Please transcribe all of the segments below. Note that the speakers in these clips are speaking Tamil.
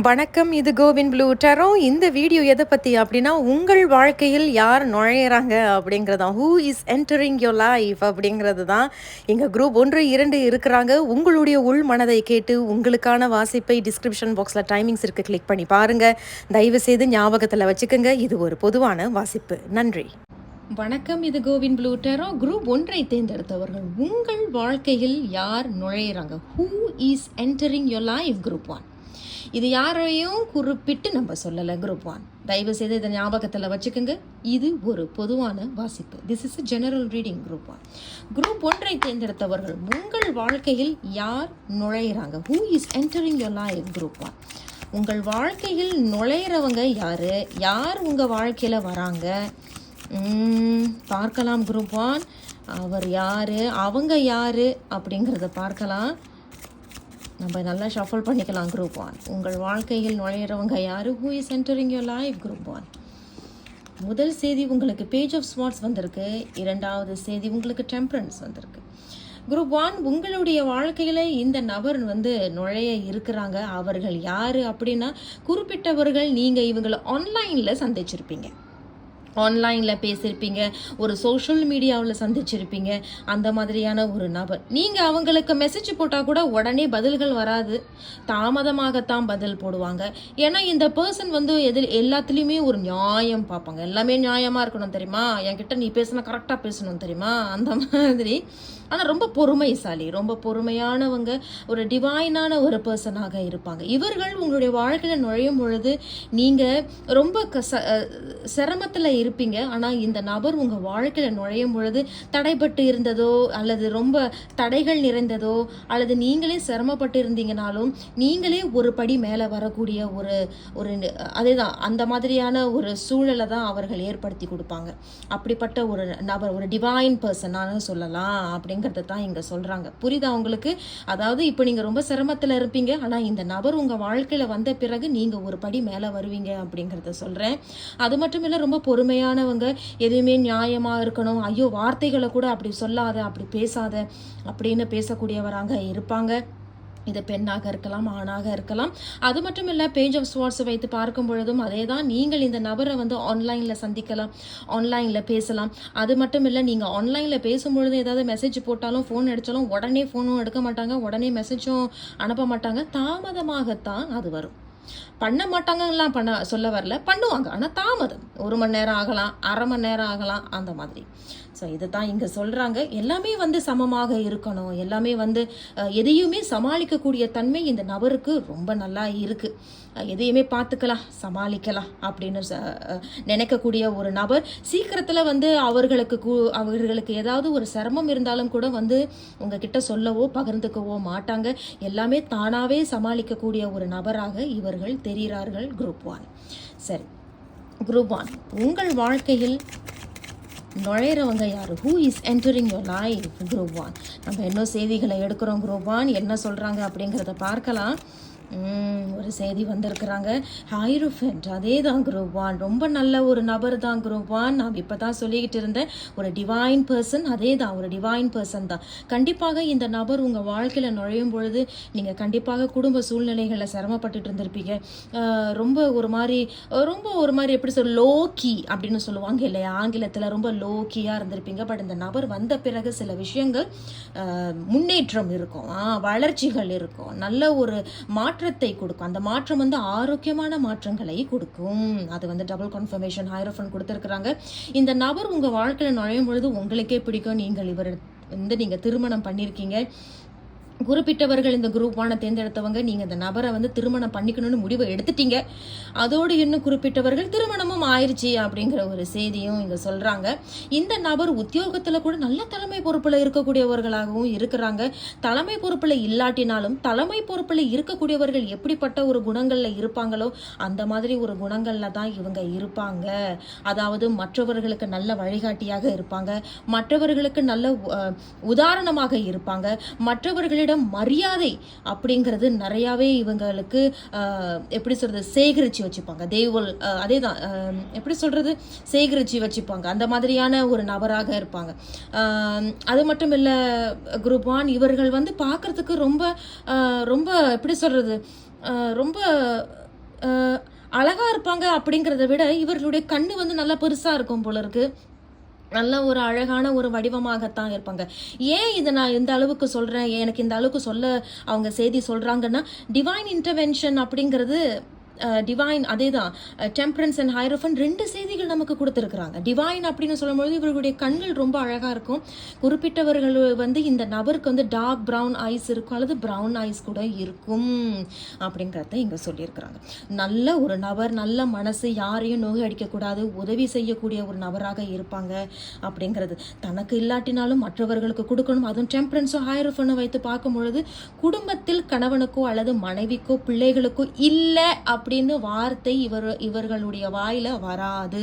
வணக்கம் இது கோவின் ப்ளூ. டரோ இந்த வீடியோ எதை பற்றி அப்படின்னா உங்கள் வாழ்க்கையில் யார் நுழையிறாங்க அப்படிங்கிறது. தான் who is entering your life அப்படிங்கிறது தான். எங்கள் குரூப் ஒன்று இரண்டு இருக்கிறாங்க. உங்களுடைய உள் மனதை கேட்டு உங்களுக்கான வாசிப்பை டிஸ்கிரிப்ஷன் பாக்ஸில் டைமிங்ஸ் இருக்குது கிளிக் பண்ணி பாருங்கள் தயவு செய்து ஞாபகத்தில் வச்சுக்கோங்க. இது ஒரு பொதுவான வாசிப்பு. நன்றி. வணக்கம் இது கோவின் ப்ளூ. டெரோ குரூப் ஒன்றை தேர்ந்தெடுத்தவர்கள் உங்கள் வாழ்க்கையில் யார் நுழையிறாங்க? Who is entering your life group one இது யாரையும் குறிப்பிட்டு நம்ம சொல்லலை குரூப் ஒன் தயவு செய்து இதை ஞாபகத்தில் வச்சுக்கோங்க. இது ஒரு பொதுவான வாசிப்பு. This is general reading group one group ஒன்றை தேர்ந்தெடுத்தவர்கள் உங்கள் வாழ்க்கையில் யார் நுழையிறாங்க? Who is entering your life group one உங்கள் வாழ்க்கையில் நுழையிறவங்க யார்? யார் உங்கள் வாழ்க்கையில் வராங்க? பார்க்கலாம் குரூப் ஒன் அவர் யார்? அவங்க யார்? அப்படிங்கிறத பார்க்கலாம். நம்ம நல்லா ஷஃபல் பண்ணிக்கலாம் குரூப் ஒன் உங்கள் வாழ்க்கையில் நுழையிறவங்க யார்? Who is entering your life group one முதல் செய்தி உங்களுக்கு பேஜ் ஆஃப் ஸ்மார்ட்ஸ் வந்திருக்கு. இரண்டாவது செய்தி உங்களுக்கு டெம்பரன்ஸ் வந்திருக்கு. குரூப் ஒன் உங்களுடைய வாழ்க்கையில் இந்த நபர் வந்து நுழைய இருக்கிறாங்க. அவர்கள் யார் அப்படின்னா குறிப்பிட்டவர்கள் நீங்கள் இவங்களை ஆன்லைனில் சந்திச்சிருப்பீங்க. ஆன்லைனில் பேசியிருப்பீங்க ஒரு சோஷியல் மீடியாவில் சந்திச்சிருப்பீங்க அந்த மாதிரியான ஒரு நபர். நீங்கள் அவங்களுக்கு மெசேஜ் போட்டால் கூட உடனே பதில்கள் வராது. தாமதமாகத்தான் பதில் போடுவாங்க. ஏன்னா இந்த பர்சன் வந்து எதில் எல்லாத்துலேயுமே ஒரு நியாயம் பார்ப்பாங்க. எல்லாமே நியாயமாக இருக்கணும் தெரியுமா? என்கிட்ட நீ பேசினா கரெக்டாக பேசணும் தெரியுமா? அந்த மாதிரி. ஆனால் ரொம்ப பொறுமைசாலி ரொம்ப பொறுமையானவங்க ஒரு டிவைனான ஒரு பர்சனாக இருப்பாங்க. இவர்கள் உங்களுடைய வாழ்க்கையில் நுழையும் பொழுது நீங்கள் ரொம்ப கச சிரமத்தில் இருப்பீங்க. ஆனால் இந்த நபர் உங்கள் வாழ்க்கையில் நுழையும் பொழுது தடைப்பட்டு இருந்ததோ அல்லது ரொம்ப தடைகள் நிறைந்ததோ அல்லது நீங்களே சிரமப்பட்டு இருந்தீங்கனாலும் நீங்களே ஒரு படி மேலே வரக்கூடிய ஒரு ஒரு அதே தான் அந்த மாதிரியான ஒரு சூழலை தான் அவர்கள் ஏற்படுத்தி கொடுப்பாங்க. அப்படிப்பட்ட ஒரு நபர் ஒரு டிவைன் பர்சனானு சொல்லலாம் அப்படிங்கிறத தான் இங்கே சொல்கிறாங்க புரியுதா உங்களுக்கு? அதாவது இப்போ நீங்கள் ரொம்ப சிரமத்தில் இருப்பீங்க ஆனால் இந்த நபர் உங்கள் வாழ்க்கையில் வந்த பிறகு நீங்கள் ஒரு படி மேலே வருவீங்க அப்படிங்கிறத சொல்கிறேன் அது மட்டும் இல்லை ரொம்ப உண்மையானவங்க எதுவுமே நியாயமாக இருக்கணும். ஐயோ வார்த்தைகளை கூட அப்படி சொல்லாத அப்படி பேசாத அப்படின்னு பேசக்கூடியவராக இருப்பாங்க. இது பெண்ணாக இருக்கலாம் ஆணாக இருக்கலாம். அது மட்டும் இல்லை பேஜ் ஆஃப் ஸ்வாட்ஸ் வைத்து பார்க்கும் பொழுதும் அதே தான் நீங்கள் இந்த நபரை வந்து ஆன்லைனில் சந்திக்கலாம் ஆன்லைனில் பேசலாம். அது மட்டும் இல்லை நீங்கள் ஆன்லைனில் பேசும்பொழுது ஏதாவது மெசேஜ் போட்டாலும் ஃபோன் அடித்தாலும் உடனே ஃபோனும் எடுக்க மாட்டாங்க. உடனே மெசேஜும் அனுப்ப மாட்டாங்க. தாமதமாகத்தான் அது வரும். பண்ண மாட்டாங்கலாம் பண்ண சொல்ல வரல. பண்ணுவாங்க. ஆனால் தாமதம். ஒரு மணி நேரம் ஆகலாம் அரை மணி நேரம் ஆகலாம் அந்த மாதிரி. ஸோ இதை தான் இங்கே சொல்கிறாங்க எல்லாமே வந்து சமமாக இருக்கணும். எல்லாமே வந்து எதையுமே சமாளிக்கக்கூடிய தன்மை இந்த நபருக்கு ரொம்ப நல்லா இருக்குது எதையுமே பார்த்துக்கலாம் சமாளிக்கலாம் அப்படின்னு ச- நினைக்கக்கூடிய ஒரு நபர் சீக்கிரத்தில் வந்து அவர்களுக்கு அவர்களுக்கு ஏதாவது ஒரு சிரமம் இருந்தாலும் கூட வந்து உங்ககிட்ட சொல்லவோ பகிர்ந்துக்கவோ மாட்டாங்க. எல்லாமே தானாகவே சமாளிக்கக்கூடிய ஒரு நபராக இவர்கள் தெரிகிறார்கள் குரூப் ஒன் சரி குரூப் ஒன் உங்கள் வாழ்க்கையில் நுழையிறவங்க யார்? Who is entering your life group one நம்ம என்ன செய்திகளை எடுக்கிறோம் குரூப் ஒன் என்ன சொல்கிறாங்க அப்படிங்கிறத பார்க்கலாம். ஒரு செய்தி வந்திருக்கிறாங்க. ஹைரோஃபென்ட் அதே தான் குரூப் ஒன் ரொம்ப நல்ல ஒரு நபர் தான் குரூப் ஒன் நான் இப்போ தான் சொல்லிக்கிட்டு இருந்தேன். ஒரு டிவைன் பர்சன் அதே தான் ஒரு டிவைன் பர்சன் தான். கண்டிப்பாக இந்த நபர் உங்கள் வாழ்க்கையில் நுழையும் பொழுது நீங்கள் கண்டிப்பாக குடும்ப சூழ்நிலைகளில் சிரமப்பட்டுட்டு இருந்திருப்பீங்க. ரொம்ப ஒரு மாதிரி ரொம்ப ஒரு மாதிரி எப்படி சொல் லோக்கி அப்படின்னு சொல்லுவாங்க இல்லையா? ஆங்கிலத்தில் ரொம்ப லோக்கியாக இருந்திருப்பீங்க. பட் இந்த நபர் வந்த பிறகு சில விஷயங்கள் முன்னேற்றம் இருக்கும். வளர்ச்சிகள் இருக்கும். நல்ல ஒரு மாற்றத்தை கொடுக்கும். அந்த மாற்றம் வந்து ஆரோக்கியமான மாற்றங்களை கொடுக்கும். அது வந்து டபுள் கன்ஃபர்மேஷன் ஹைரோஃபன் கொடுத்துருக்குறாங்க. இந்த நபர் உங்கள் வாழ்க்கையில் நுழையும் பொழுது உங்களுக்கே பிடிக்கும். நீங்கள் இவர் வந்து நீங்கள் திருமணம் பண்ணியிருக்கீங்க. குறிப்பிட்டவர்கள் இந்த குரூப்பான தேர்ந்தெடுத்தவங்க நீங்கள் இந்த நபரை வந்து திருமணம் பண்ணிக்கணும்னு முடிவு எடுத்துட்டீங்க. அதோடு இன்னும் குறிப்பிட்டவர்கள் திருமணமும் ஆயிடுச்சு அப்படிங்கிற ஒரு செய்தியும் இங்கே சொல்கிறாங்க இந்த நபர் உத்தியோகத்தில் கூட நல்ல தலைமை பொறுப்பில் இருக்கக்கூடியவர்களாகவும் இருக்கிறாங்க. தலைமை பொறுப்பில் இல்லாட்டினாலும் தலைமை பொறுப்பில் இருக்கக்கூடியவர்கள் எப்படிப்பட்ட ஒரு குணங்களில் இருப்பாங்களோ அந்த மாதிரி ஒரு குணங்களில் தான் இவங்க இருப்பாங்க. அதாவது மற்றவர்களுக்கு நல்ல வழிகாட்டியாக இருப்பாங்க. மற்றவர்களுக்கு நல்ல உதாரணமாக இருப்பாங்க. மற்றவர்களிடம் மரியாதை அப்படிங்கிறது நிறையாவே இவங்களுக்கு எப்படி சொல்றது சேகரித்து வச்சுப்பாங்க. தேவல் அதே தான் எப்படி சொல்றது சேகரித்து வச்சுப்பாங்க. அந்த மாதிரியான ஒரு நபராக இருப்பாங்க. அது மட்டும் இல்லை குரூப் ஒன் இவர்கள் வந்து பார்க்கறதுக்கு ரொம்ப ரொம்ப எப்படி சொல்றது ரொம்ப அழகாக இருப்பாங்க அப்படிங்கிறத விட இவர்களுடைய கண்ணு வந்து நல்லா பெருசாக இருக்கும் போல இருக்குது நல்ல ஒரு அழகான ஒரு வடிவமாகத்தான் இருப்பாங்க. ஏன் இதை நான் இந்த அளவுக்கு சொல்கிறேன் எனக்கு இந்த அளவுக்கு சொல்ல அவங்க செய்தி சொல்கிறாங்கன்னா டிவைன் இன்டர்வென்ஷன் அப்படிங்கிறது டிவைன் அதே தான் டெம்பரன்ஸ் அண்ட் ஹைரோஃபன் ரெண்டு செய்திகள் நமக்கு கொடுத்துருக்குறாங்க. டிவைன் அப்படின்னு சொல்லும்பொழுது இவர்களுடைய கண்கள் ரொம்ப அழகாக இருக்கும். குறிப்பிட்டவர்கள் வந்து இந்த நபருக்கு வந்து டார்க் ப்ரௌன் ஐஸ் இருக்கும் அல்லது ப்ரௌன் ஐஸ் கூட இருக்கும் அப்படிங்கிறத இங்கே சொல்லியிருக்கிறாங்க. நல்ல ஒரு நபர் நல்ல மனசு யாரையும் நோய் அடிக்கக்கூடாது உதவி செய்யக்கூடிய ஒரு நபராக இருப்பாங்க அப்படிங்கிறது. தனக்கு இல்லாட்டினாலும் மற்றவர்களுக்கு கொடுக்கணும். அதுவும் டெம்பரன்ஸோ ஹைரோஃபனோ வைத்து பார்க்கும் பொழுது குடும்பத்தில் கணவனுக்கோ அல்லது மனைவிக்கோ பிள்ளைகளுக்கோ இல்லை அப்படின்னு வார்த்தை இவர் இவர்களுடைய வாயில வராது.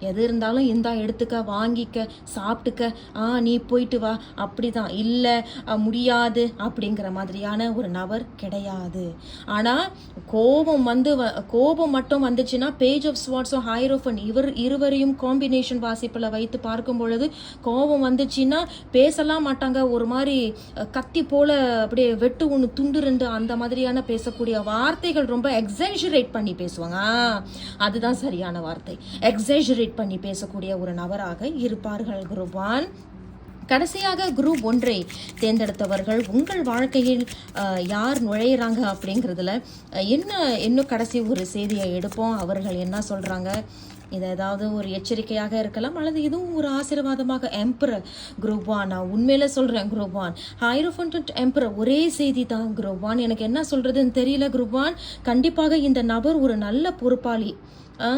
எது இருந்தாலும் இந்தா எடுத்துக்க வாங்கிக்க சாப்பிட்டுக்க. ஆ நீ போயிட்டு வா. அப்படிதான். இல்லை முடியாது அப்படிங்கிற மாதிரியான ஒரு நபர் கிடையாது. ஆனால் கோபம் வந்து வ- கோபம் மட்டும் வந்துச்சுன்னா பேஜ் ஆஃப் ஸ்வாட்ஸும் ஹைரோஃபன் இவர் இருவரையும் காம்பினேஷன் வாசிப்பில் வைத்து பார்க்கும் பொழுது கோபம் வந்துச்சுன்னா பேசலாம் மாட்டாங்க. ஒரு மாதிரி கத்தி போல அப்படியே வெட்டு ஒன்று துண்டு ரெண்டு அந்த மாதிரியான பேசக்கூடிய வார்த்தைகள் ரொம்ப எக்ஸாஜரேட் பண்ணி பேசுவாங்க. அதுதான் சரியான வார்த்தை. எக்ஸாஜரேட் பண்ணி பேசக்கூடிய ஒரு நபராக இருப்பார்கள் குரூப் ஒன் கடைசியாக குரூப் ஒன்றை தேர்ந்தெடுத்தவர்கள் உங்கள் வாழ்க்கையில் யார் நுழையிறாங்க? அப்படிங்கிறதுல என்ன இன்னும் கடைசி ஒரு செய்தியை எடுப்போம்? அவர்கள் என்ன சொல்கிறாங்க இது ஏதாவது ஒரு எச்சரிக்கையாக இருக்கலாம் அல்லது இதுவும் ஒரு ஆசீர்வாதமாக எம்பரர் குரூப் ஒன் நான் உண்மையில சொல்றேன் குரூப் ஒன் ஹைரோஃபண்ட் எம்பரர் ஒரே செய்தி தான் குரூப் ஒன் எனக்கு என்ன சொல்றதுன்னு தெரியல குரூப் ஒன் கண்டிப்பாக இந்த நபர் ஒரு நல்ல பொறுப்பாளி.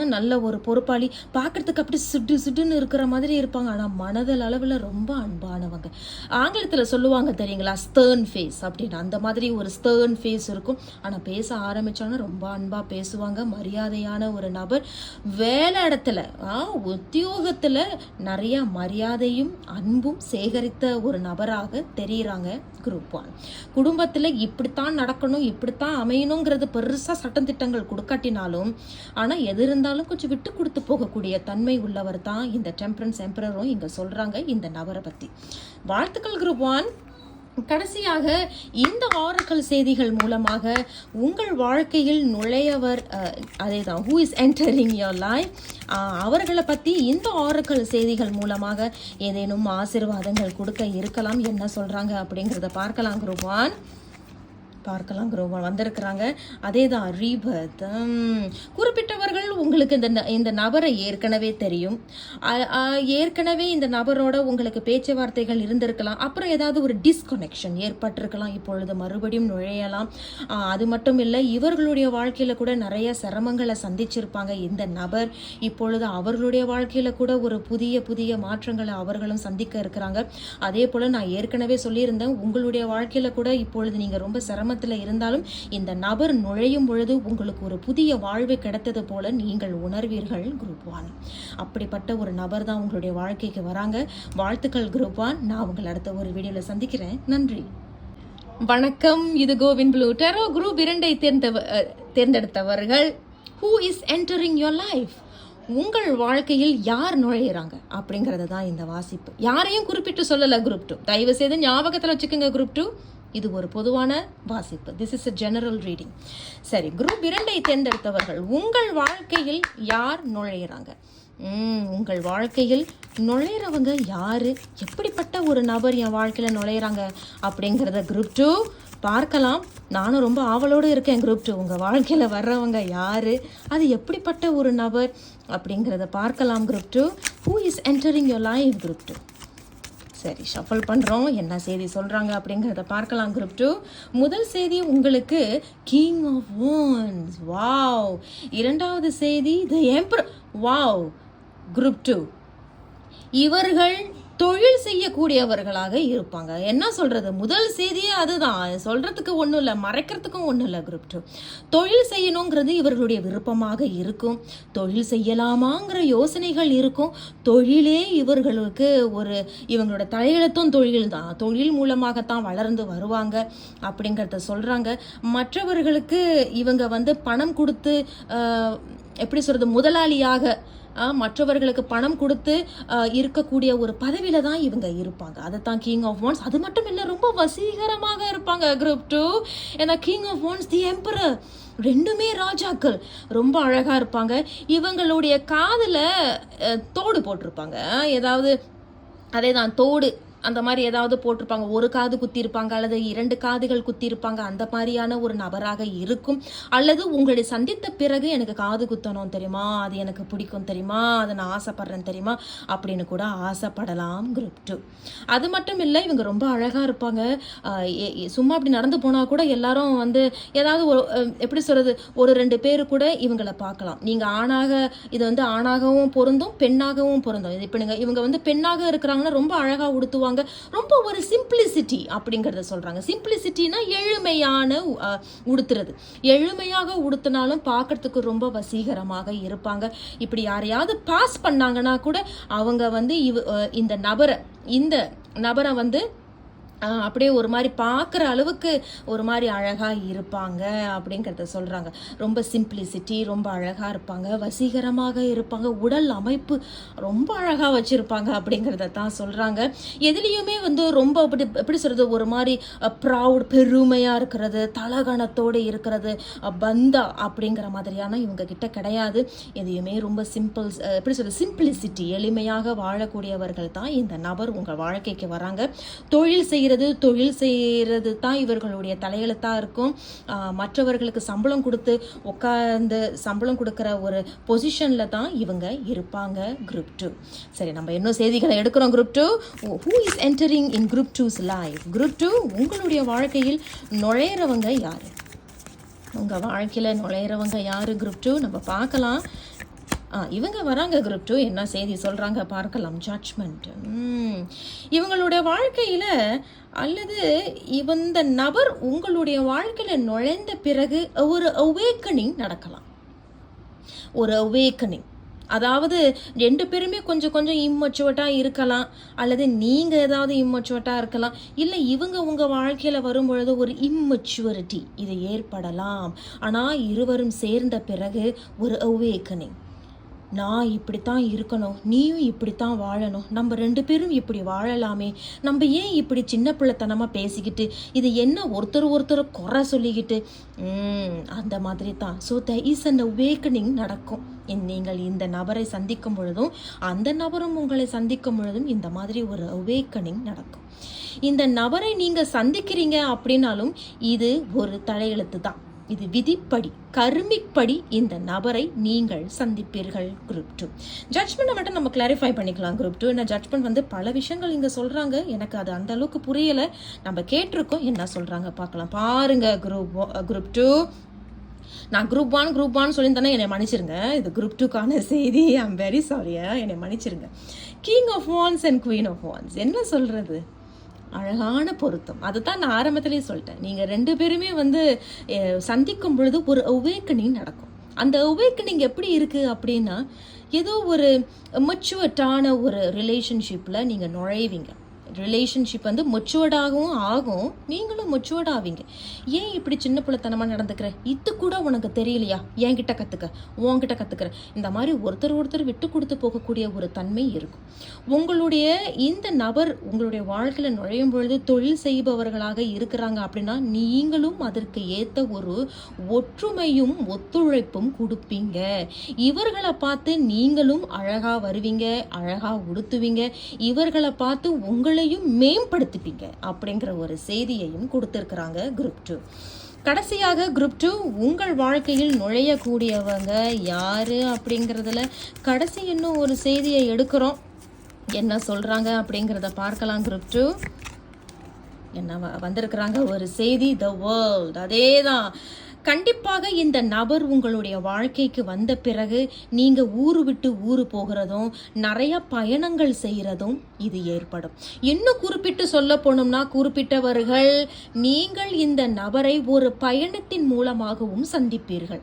நல்ல ஒரு பொறுப்பாளி. பார்க்கறதுக்கு அப்படி சிட்டு சுட்டுன்னு இருக்கிற மாதிரி இருப்பாங்க. ஆனால் மனதல் அளவில் ரொம்ப அன்பானவங்க. ஆங்கிலத்தில் சொல்லுவாங்க தெரியுங்களா ஸ்டேர்ன் ஃபேஸ் அப்படின்னு. அந்த மாதிரி ஒரு ஸ்டேர்ன் ஃபேஸ் இருக்கும். ஆனால் பேச ஆரம்பித்தோன்னா ரொம்ப அன்பாக பேசுவாங்க. மரியாதையான ஒரு நபர். வேலை இடத்துல ஆ, உத்தியோகத்தில் நிறைய மரியாதையும் அன்பும் சேகரித்த ஒரு நபராக தெரிகிறாங்க குரூப் ஒன் குடும்பத்தில் இப்படித்தான் நடக்கணும் இப்படித்தான் அமையணுங்கிறது பெருசாக சட்டத்திட்டங்கள் கொடுக்காட்டினாலும் ஆனால் எது இருந்தாலும் கொஞ்சம் விட்டு கொடுத்து போகக்கூடிய தன்மை உள்ளவர் தான் இந்த டெம்பரன்ஸ் எம்பரரும் இங்கே சொல்கிறாங்க இந்த நபரை பற்றி வாழ்த்துக்கள் குரூப் ஒன் கடைசியாக இந்த ஆரக்கல் செய்திகள் மூலமாக உங்கள் வாழ்க்கையில் நுழையவர் அதே தான் who is entering your life அவர்களை பற்றி இந்த ஆரக்கல் செய்திகள் மூலமாக ஏதேனும் ஆசீர்வாதங்கள் கொடுக்க இருக்கலாம் என்ன சொல்கிறாங்க அப்படிங்கிறத பார்க்கலாம் குருவான். பார்க்கலாம். குரோவன் வந்திருக்கிறாங்க. அதே தான் ரீபத் குறிப்பிட்டவர்கள் உங்களுக்கு இந்த ந- இந்த நபரை ஏற்கனவே தெரியும். ஏற்கனவே இந்த நபரோட உங்களுக்கு பேச்சுவார்த்தைகள் இருந்திருக்கலாம். அப்புறம் ஏதாவது ஒரு டிஸ்கனெக்ஷன் ஏற்பட்டிருக்கலாம். இப்பொழுது மறுபடியும் நுழையலாம். அது மட்டும் இல்லை இவர்களுடைய வாழ்க்கையில் கூட நிறைய சிரமங்களை சந்திச்சிருப்பாங்க இந்த நபர். இப்பொழுது அவர்களுடைய வாழ்க்கையில் கூட ஒரு புதிய புதிய மாற்றங்களை அவர்களும் சந்திக்க இருக்கிறாங்க. அதே போல் நான் ஏற்கனவே சொல்லியிருந்தேன் உங்களுடைய வாழ்க்கையில் கூட இப்பொழுது நீங்கள் ரொம்ப கிராமத்தில் இருந்தாலும் இந்த நபர் நுழையும் பொழுது உங்களுக்கு ஒரு புதிய வாழ்வு கிடைத்தது போல நீங்கள் உணர்வீர்கள் குரூப் ஒன் அப்படிப்பட்ட ஒரு நபர் தான் உங்களுடைய வாழ்க்கைக்கு வராங்க. வாழ்த்துக்கள் குரூப் ஒன் நான் உங்களை அடுத்த ஒரு வீடியோவில் சந்திக்கிறேன். நன்றி. வணக்கம். இது கோவின் ப்ளூ. டெரோ குரூப் இரண்டை தேர்ந்தவ தேர்ந்தெடுத்தவர்கள். Who is entering your life உங்கள் வாழ்க்கையில் யார் நுழையிறாங்க? அப்படிங்கிறது தான் இந்த வாசிப்பு. யாரையும் குறிப்பிட்டு சொல்லலை குரூப் டூ தயவு செய்து ஞாபகத்தில் வச்சுக்கோங்க குரூப் டூ இது ஒரு பொதுவான வாசிப்பு. This is a general reading சரி குரூப் இரண்டை தேர்ந்தெடுத்தவர்கள் உங்கள் வாழ்க்கையில் யார் நுழையிறாங்க? உங்கள் வாழ்க்கையில் நுழையிறவங்க யார்? எப்படிப்பட்ட ஒரு நபர் என் வாழ்க்கையில் நுழையிறாங்க? அப்படிங்கிறத குரூப் டூ பார்க்கலாம். நானும் ரொம்ப ஆவலோடு இருக்கேன் குரூப் டூ உங்கள் வாழ்க்கையில் வர்றவங்க யார்? அது எப்படிப்பட்ட ஒரு நபர்? அப்படிங்கிறத பார்க்கலாம் group two who is entering your life group two சரி ஷஃபல் பண்ணுறோம் என்ன செய்தி சொல்கிறாங்க அப்படிங்கிறத பார்க்கலாம் குரூப் டூ முதல் செய்தி உங்களுக்கு கிங் ஆஃப் ஓன்ஸ் வாவ் இரண்டாவது செய்தி the emperor wow group two இவர்கள் தொழில் செய்யக்கூடியவர்களாக இருப்பாங்க. என்ன சொல்கிறது முதல் செய்தியே அதுதான். சொல்கிறதுக்கு ஒன்றும் இல்லை மறைக்கிறதுக்கும் ஒன்றும் இல்லை குரூப் டூ தொழில் செய்யணுங்கிறது இவர்களுடைய விருப்பமாக இருக்கும். தொழில் செய்யலாமாங்கிற யோசனைகள் இருக்கும். தொழிலே இவர்களுக்கு ஒரு இவங்களோட தலையெழுத்தும் தொழில் தான் தொழில் மூலமாகத்தான் வளர்ந்து வருவாங்க அப்படிங்கிறத சொல்கிறாங்க மற்றவர்களுக்கு இவங்க வந்து பணம் கொடுத்து எப்படி சொல்கிறது முதலாளியாக மற்றவர்களுக்கு பணம் கொடுத்து இருக்கக்கூடிய ஒரு பதவியில தான் இவங்க இருப்பாங்க. அதை தான் கிங் ஆஃப் ஒன்ஸ் அது மட்டும் இல்லை ரொம்ப வசீகரமாக இருப்பாங்க குரூப் டூ ஏன்னா king of wands the emperor ரெண்டுமே ராஜாக்கள். ரொம்ப அழகா இருப்பாங்க. இவங்களுடைய காதில் தோடு போட்டிருப்பாங்க. ஏதாவது அதே தான் தோடு. அந்த மாதிரி ஏதாவது போட்டிருப்பாங்க. ஒரு காது குத்திருப்பாங்க அல்லது இரண்டு காதுகள் குத்திருப்பாங்க அந்த மாதிரியான ஒரு நபராக இருக்கும். அல்லது உங்களை சந்தித்த பிறகு எனக்கு காது குத்தணும் தெரியுமா? அது எனக்கு பிடிக்கும் தெரியுமா? அதை நான் ஆசைப்படுறேன் தெரியுமா? அப்படின்னு கூட ஆசைப்படலாம் குரூப் டூ அது மட்டும் இல்லை இவங்க ரொம்ப அழகாக இருப்பாங்க. சும்மா அப்படி நடந்து போனால் கூட எல்லாரும் வந்து ஏதாவது ஒரு எப்படி சொல்கிறது ஒரு ரெண்டு பேர் கூட இவங்களை பார்க்கலாம். நீங்கள் ஆணாக இது வந்து ஆணாகவும் பொருந்தும் பெண்ணாகவும் பொருந்தும். இது இப்போ நீங்கள் இவங்க வந்து பெண்ணாக இருக்கிறாங்கன்னா ரொம்ப அழகாக உடுத்துவாங்க ரொம்ப ஒரு சிம்பிளிசிட்டி அப்படிங்கிறத சொல்கிறாங்க சிம்பிளிசிட்டினா எளிமையான உடுத்துறது. எளிமையாக உடுத்தினாலும் பார்க்கறதுக்கு ரொம்ப வசீகரமாக இருப்பாங்க. இப்படி யாரையாவது பாஸ் பண்ணாங்கன்னா கூட அவங்க வந்து இவ இந்த நபரை இந்த நபரை வந்து அப்படியே ஒரு மாதிரி பார்க்குற அளவுக்கு ஒரு மாதிரி அழகாக இருப்பாங்க அப்படிங்கிறத சொல்கிறாங்க ரொம்ப சிம்பிளிசிட்டி ரொம்ப அழகாக இருப்பாங்க வசீகரமாக இருப்பாங்க உடல் அமைப்பு ரொம்ப அழகாக வச்சுருப்பாங்க அப்படிங்கிறத தான் சொல்கிறாங்க எதுலேயுமே வந்து ரொம்ப அப்படி எப்படி சொல்கிறது ஒரு மாதிரி ப்ரவுட் பெருமையாக இருக்கிறது தலகணத்தோடு இருக்கிறது பந்தா அப்படிங்கிற மாதிரியான இவங்க கிட்ட கிடையாது. எதையுமே ரொம்ப சிம்பிள் எப்படி சொல்கிறது சிம்பிளிசிட்டி எளிமையாக வாழக்கூடியவர்கள் தான் இந்த நபர் உங்கள் வாழ்க்கைக்கு வராங்க. தொழில் செய்கிறது தொழில் செய்கிறது தான் இவர்களுடைய தலையெழுத்தாக இருக்கும். மற்றவர்களுக்கு சம்பளம் கொடுத்து உட்காந்து சம்பளம் கொடுக்குற ஒரு பொசிஷனில் தான் இவங்க இருப்பாங்க குரூப் டூ சரி நம்ம இன்னும் செய்திகளை எடுக்கிறோம் group two who is entering in group two's life group two உங்களுடைய வாழ்க்கையில் நுழையிறவங்க யார்? உங்கள் வாழ்க்கையில் நுழையிறவங்க யார் குரூப் டூ நம்ம பார்க்கலாம். இவங்க வராங்க குரூப் டூ என்ன செய்தி சொல்கிறாங்க பார்க்கலாம். ஜட்ஜ்மெண்ட் இவங்களுடைய வாழ்க்கையில் அல்லது இந்த நபர் உங்களுடைய வாழ்க்கையில் நுழைந்த பிறகு ஒரு அவேக்கனிங் நடக்கலாம். ஒரு அவேக்கனிங் அதாவது ரெண்டு பேருமே கொஞ்சம் கொஞ்சம் இம்மச்சுவட்டாக இருக்கலாம். அல்லது நீங்கள் ஏதாவது இம்மச்சுவட்டாக இருக்கலாம். இல்லை இவங்க உங்கள் வாழ்க்கையில் வரும்பொழுது ஒரு இம்மச்சுவரிட்டி இது ஏற்படலாம். ஆனால் இருவரும் சேர்ந்த பிறகு ஒரு அவேக்கனிங் நான் இப்படித்தான் இருக்கணும் நீயும் இப்படித்தான் வாழணும். நம்ம ரெண்டு பேரும் இப்படி வாழலாமே. நம்ம ஏன் இப்படி சின்ன பிள்ளைத்தனமாக பேசிக்கிட்டு இது என்ன ஒருத்தர் ஒருத்தர் குறை சொல்லிக்கிட்டு? அந்த மாதிரி தான் so the is and awakening நடக்கும் நீங்கள் இந்த நபரை சந்திக்கும் பொழுதும் அந்த நபரும் உங்களை சந்திக்கும் பொழுதும் இந்த மாதிரி ஒரு அவேக்கனிங் நடக்கும். இந்த நபரை நீங்கள் சந்திக்கிறீங்க அப்படின்னாலும் இது ஒரு தலையெழுத்து தான் இது விதிப்படி கருமிப்படி இந்த நபரை நீங்கள் சந்திப்பீர்கள் குரூப் டூ ஜட்மெண்ட்டை மட்டும் நம்ம கிளாரிஃபை பண்ணிக்கலாம் குரூப் டூ ஏன்னா ஜட்ஜ்மெண்ட் வந்து பல விஷயங்கள் இங்கே சொல்கிறாங்க எனக்கு அது அந்த அளவுக்கு புரியலை. நம்ம கேட்டிருக்கோம் என்ன சொல்கிறாங்க பார்க்கலாம். பாருங்க குரூப் குரூப் டூ நான் குரூப் ஒன் குரூப் ஒன் சொல்லியிருந்தேன்னா என்னை மன்னிச்சிருங்க. இது குரூப் டூக்கான செய்தி. அம் வெரி சாரியா என்னை மன்னிச்சிருங்க. King of wands and queen of wands என்ன சொல்கிறது அழகான பொருத்தம். அதுதான் நான் ஆரம்பத்திலே சொல்லிட்டேன். நீங்கள் ரெண்டு பேருமே வந்து சந்திக்கும் பொழுது ஒரு அவேக்கனிங் நடக்கும். அந்த அவேக்கனிங் எப்படி இருக்குது அப்படின்னா ஏதோ ஒரு மெச்சுவர்டான ஒரு ரிலேஷன்ஷிப்பில் நீங்கள் நுழைவீங்க. ரிலேஷன்ஷிப் வந்து மெச்சுவர்டாகவும் ஆகும். நீங்களும் மெச்சுவர்ட் ஆவீங்க. ஏன் இப்படி சின்ன பிள்ளைத்தனமாக நடந்துக்கிற? இது கூட உனக்கு தெரியலையா? என்கிட்ட கற்றுக்க உன்கிட்ட கற்றுக்கிற இந்த மாதிரி ஒருத்தர் ஒருத்தர் விட்டு கொடுத்து போகக்கூடிய ஒரு தன்மை இருக்கும். உங்களுடைய இந்த நபர் உங்களுடைய வாழ்க்கையில் நுழையும் பொழுது தொழில் செய்பவர்களாக இருக்கிறாங்க அப்படின்னா நீங்களும் அதற்கு ஏற்ற ஒரு ஒற்றுமையும் ஒத்துழைப்பும் கொடுப்பீங்க. இவர்களை பார்த்து நீங்களும் அழகா வருவீங்க அழகா உடுத்துவீங்க. இவர்களை பார்த்து உங்களை உங்களையும் மேம்படுத்திப்பீங்க அப்படிங்கிற ஒரு செய்தியையும் கொடுத்துருக்குறாங்க குரூப் டூ கடைசியாக குரூப் டூ உங்கள் வாழ்க்கையில் நுழையக்கூடியவங்க யாரு அப்படிங்கிறதுல கடைசி இன்னும் ஒரு செய்தியை எடுக்கிறோம். என்ன சொல்றாங்க அப்படிங்கிறத பார்க்கலாம் குரூப் டூ என்ன வ- வந்திருக்கிறாங்க ஒரு செய்தி த வேர்ல்ட் அதே தான் கண்டிப்பாக இந்த நபர் உங்களுடைய வாழ்க்கைக்கு வந்த பிறகு நீங்கள் ஊர் விட்டு ஊர் போகிறதும் நிறைய பயணங்கள் செய்கிறதும் இது ஏற்படும். இன்னும் குறிப்பிட்டு சொல்ல போனோம்னா குறிப்பிட்டவர்கள் நீங்கள் இந்த நபரை ஒரு பயணத்தின் மூலமாகவும் சந்திப்பீர்கள்.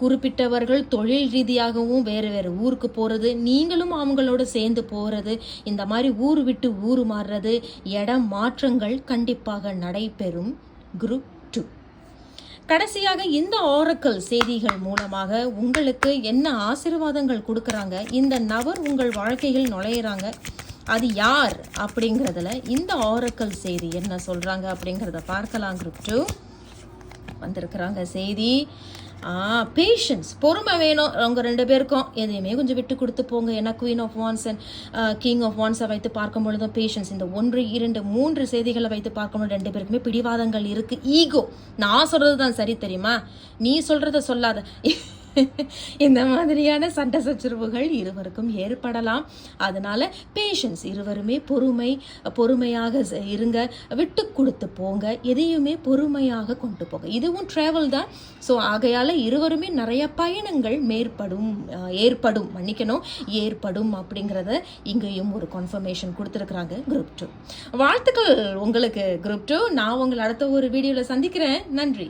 குறிப்பிட்டவர்கள் தொழில் ரீதியாகவும் வேறு வேறு ஊருக்கு போகிறது நீங்களும் அவங்களோட சேர்ந்து போகிறது இந்த மாதிரி ஊர் விட்டு ஊர் மாறுறது இடம் மாற்றங்கள் கண்டிப்பாக நடைபெறும். குரூப் கடைசியாக இந்த ஆரக்கல் செய்திகள் மூலமாக உங்களுக்கு என்ன ஆசீர்வாதங்கள் கொடுக்குறாங்க? இந்த நபர் உங்கள் வாழ்க்கையில் நுழையிறாங்க. அது யார் அப்படிங்கிறதுல இந்த ஆரக்கல் செய்தி என்ன சொல்கிறாங்க அப்படிங்கிறத பார்க்கலாம். குரூப் டூ வந்திருக்கிறாங்க செய்தி. பேஷன்ஸ் பொறுமை வேணும். அவங்க ரெண்டு பேருக்கும். எதையுமே கொஞ்சம் விட்டு கொடுத்து போங்க. ஏன்னா queen of wands and king of வான்ஸை வைத்து பார்க்கும் பொழுதும் பேஷன்ஸ் இந்த ஒன்று இரண்டு மூன்று செய்திகளை வைத்து பார்க்கும்போது ரெண்டு பேருக்குமே பிடிவாதங்கள் இருக்குது ஈகோ நான் சொல்கிறது தான் சரி தெரியுமா? நீ சொல்கிறத சொல்லாத. இந்த மாதிரியான சண்டை சச்சரவுகள் இருவருக்கும் ஏற்படலாம். அதனால பேஷன்ஸ் இருவருமே பொறுமை பொறுமையாக இருங்க. விட்டு கொடுத்து போங்க. எதையுமே பொறுமையாக கொண்டு போங்க. இதுவும் ட்ராவல் தான். ஸோ ஆகையால் இருவருமே நிறைய பயணங்கள் மேற்படும் ஏற்படும் மன்னிக்கணும் ஏற்படும் அப்படிங்கிறத இங்கேயும் ஒரு கன்ஃபர்மேஷன் கொடுத்துருக்குறாங்க குரூப் டூ வாழ்த்துக்கள் உங்களுக்கு குரூப் டூ நான் உங்களை அடுத்த ஒரு வீடியோவில் சந்திக்கிறேன். நன்றி.